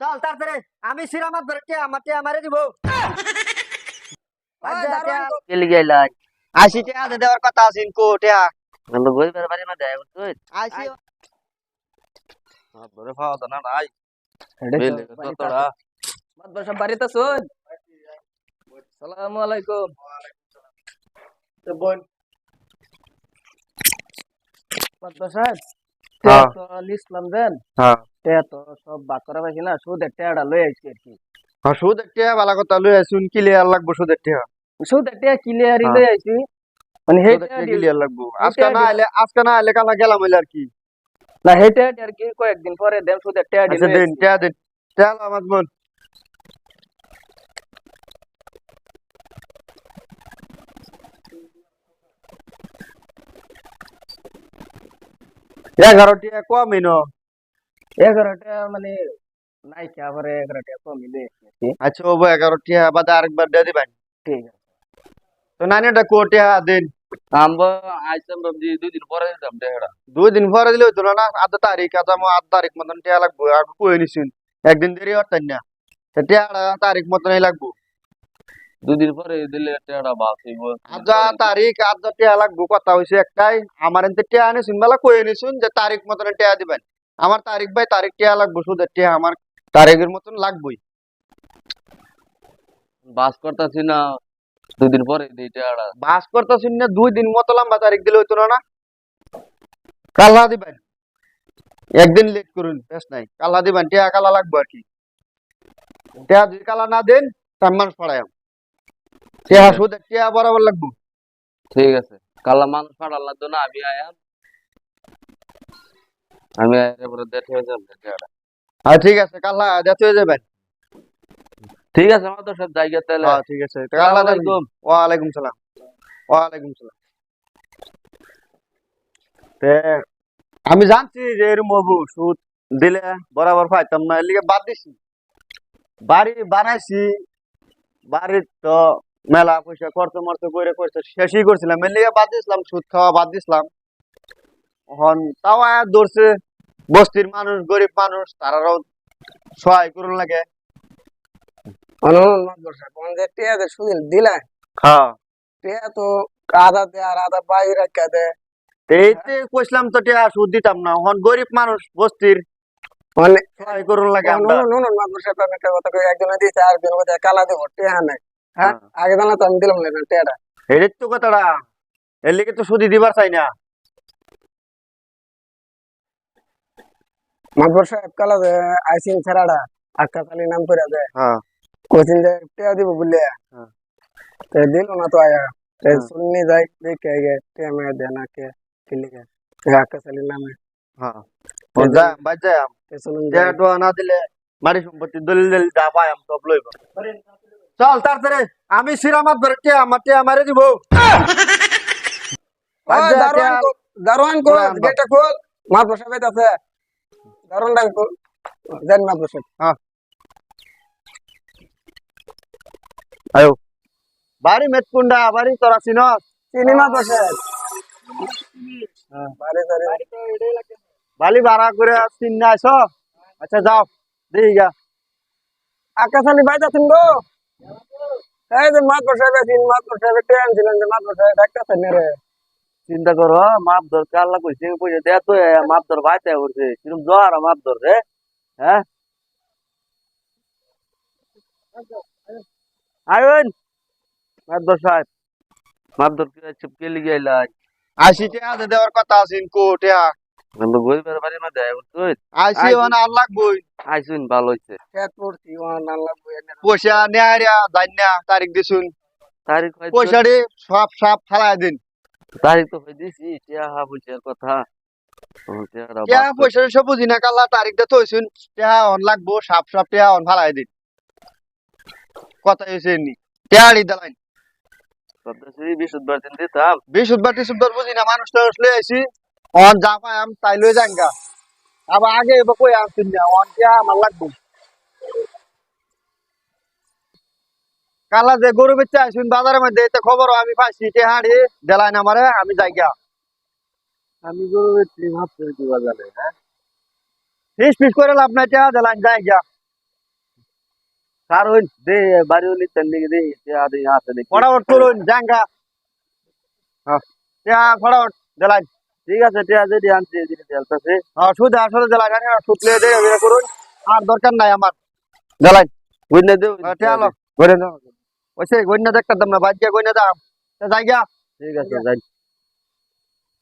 চল তাড়াতাড়ি। আমি সিরামাত ধরকে আমাকে আমারে দিব। কেলি গেলাই আশি টাকা দেওয়ার কথা আছে ইনকো টাকা আশি না বাড়িতে শুন। সালামু আলাইকুম। তো বোন। হ্যাঁ। লিস্টলাম দেন হ্যাঁ। তে তো সব বাক করা পাইছি না সুদ টেয়াটা লই আইছি আর কি। হ্যাঁ ভালো কথা লই আসুন ক্লিয়ার লাগবো সুদ টাকা সুদ টেয়া ক্লিয়ারই হ্যাঁ। লই আইছি মানে হে ক্লিয়ার লাগবো। আজকে না আইলে আজকে না আইলে কালা গেলাম হইলে আর কি। না হে টেয়া আর কি কয়েকদিন পরে দেন সুদের টেয়া আচ্ছা দিন টাকা দিন। টাকা আমার বোন এগারো টাকা কমই ন। এগারো টাকা মানে নাই কে আবার এগারো টাকা কম লই আইছি আর কি আচ্ছা ও এগারো টাকা বাদে আরেকবার দিয়ে দিবেন। ঠিক আছে। তো নানিটা কোটিয়া দিন? আমবো আইসাম ভাবছি দুই দিন পরে দিতাম দেহড়া দুই দিন পরে দিলে হইতো না আধ তারিখ আজ আমার আধ তারিখ মতন টিয়া লাগবো আর কই নিছুন? একদিন দেরি হতেন না। টিয়াটা তারিখ মতনই লাগবো। দুই দিন পরে দিলে বাস হইব। আজ তারিখ আজ টিয়া লাগবো কথা হইছে একটাই। আমার এনতে টিয়া নিছুন বেলা কই নিছুন যে তারিখ মতন টিয়া দিবেন। আমার তারিখ ভাই তারিখ টিয়া লাগবো শুধু টিয়া আমার তারিখের মতন লাগবোই। বাস করতেছি না দুই দিন পরে দিই দেহড়া বাস করতেছুন না দুই দিন মতো লম্বা তারিখ দিলে হইতো না কালা দিবেন? একদিন লেট করুন বেশ নাই। কালা দিবেন টিয়া কালা লাগবো আর কি। টিয়া যদি কালা না দেন তার মানুষ পড়ায় বরাবর লাগবো? ঠিক আছে। কালা মানুষ ফাড়াল লাগতো না আমি আয়াম আমি পরে দেখে হয়ে যাবে হ্যাঁ ঠিক আছে কালা হয়ে যাবেন ঠিক আছে আমার তো সব জায়গা তাহলে। হ্যাঁ ঠিক আছে। আলাইকুম। সালাম। সালাম। তে আমি জানছি যে এরম হব সুদ দিলে বরাবর পাইতাম না এর লিগে বাদ দিছি। বাড়ি বানাইছি বাড়ির তো মেলা পয়সা খরচ মরচ করে করছে শেষই করছিলাম লিগে বাদ দিছিলাম সুদ খাওয়া বাদ দিছিলাম এখন তাও আয়া ধরছে বস্তির মানুষ গরিব মানুষ তারাও সহায় করুন লাগে হ্যাঁ তো আর টিয়া সুদ দিতাম না গরিব মানুষ বস্তির মানে সহায় করুন লাগে একজনে দিয়েছে কথা কালা দেবো টেয়া নাই হ্যাঁ হ্যাঁ। আগে জানা তো আমি দিলাম না টেয়াটা। তো কথাটা এর লিগে তো সুদি দিবার চাই না। মাতবার সাহেব কালা দে আইসিন ছেড়াটা আক্কা নাম করে দে হ্যাঁ। কোচিং যে টেয়া দিব বললে। তো দিল না তো আয়া। তো। শুননি যাই দেখে গে মে দে না কে কিলি গে আক্কা নামে। হ্যাঁ। যা বাজ যাই আম। তো শুনুন না দিলে বাড়ি সম্পত্তি দলিল দলিল যা পাই আম সব লইব। চল তাড়াতাড়ি। আমি সিরামাত টিয়া আমার টিয়া মারে দিব। দারোয়ান দারোয়ান কো খোল। আছে। দারোয়ান ডাক খোল। জান মাতবার সাহেব বাড়ি মেতকুন্ডা বাড়ি তোরা চিনস? চিনি বাড়ি বালি ভাড়া করে চিন না আইস আচ্ছা যাও। দেখি গা। আকাশালি বাইতে আছেন গো। এই যে মাতবার সাহেব আছেন মাতবার সাহেব ট্রেন ছিলেন যে মাতবার সাহেব ডাকতেছেন রে চিন্তা করো মাপ ধর কাল্লা কইছে পয়সা দেয়া তো মাপ ধর ভাইতে করছে কিরম জ্বর মাপ ধর রে। হ্যাঁ? আয়ন মাপ ধর সাহেব। মাপ ধর কি চুপকে লিগে আইলাই আশি টাকা দেওয়ার কথা আছে ইনকো বাড়ি। ওনা ভালো হইছে। খেত পড়ছি ওয়ান আল্লাহ বইয়া পয়সা নেয়ারিয়া জান্না তারিখ দিছুন। তারিখ হয়তো পয়সাটি সব সব ফালাই দিন। তারিখ তো দিছি টিয়া হা পয়সার কথা। ও, টিয়াটা টিয়া বাদ পয়সা সব বুঝি না কালা তারিখটা থইছুন টিয়া অন লাগবো সাপ সাপ টিয়া অন ফালাই দিন। কথা হয়েছে নি টিয়াড়ি দালাইন। করতেছি বৃহস্পতিবার দিন দিতাম। বুঝি না মানুষ টানুষ লই আইছি। অন যা পাই আম তাই লই যাঙ্গা আবার আগে এবার কই আসছেন না অন টিয়া আমার লাগবো কালা যে গরু বেচে আইসুন বাজারের মধ্যে এতে খবর আমি পাইছি টিহাড়ি দেলাইন আমারে আমি যাইগা আমি গরু বেচছি ভাবছি কি বাজারে হ্যাঁ ফিস ফিস করে লাভ নাই টিয়া দেলাইন যাইগা স্যার ওই দে বাড়ি হলি তেন দিকে দে আদি আছে দেখি ফটাফট তুলুন জাঙ্গা হ্যাঁ ফটাফট দিলাই ঠিক আছে ঠিক আছে দিয়ে আনছি দিয়ে দিলতাছে হ্যাঁ সুদ আসলে দিয়ে বিয়ে করুন। আর দরকার নাই আমার। দিলাই বুঝনে দেও ঠেলো গড়ে ওই সেই গন্যা দেখতে দাম না বাদ গিয়া গন্যা দাম ঠিক আছে যাই।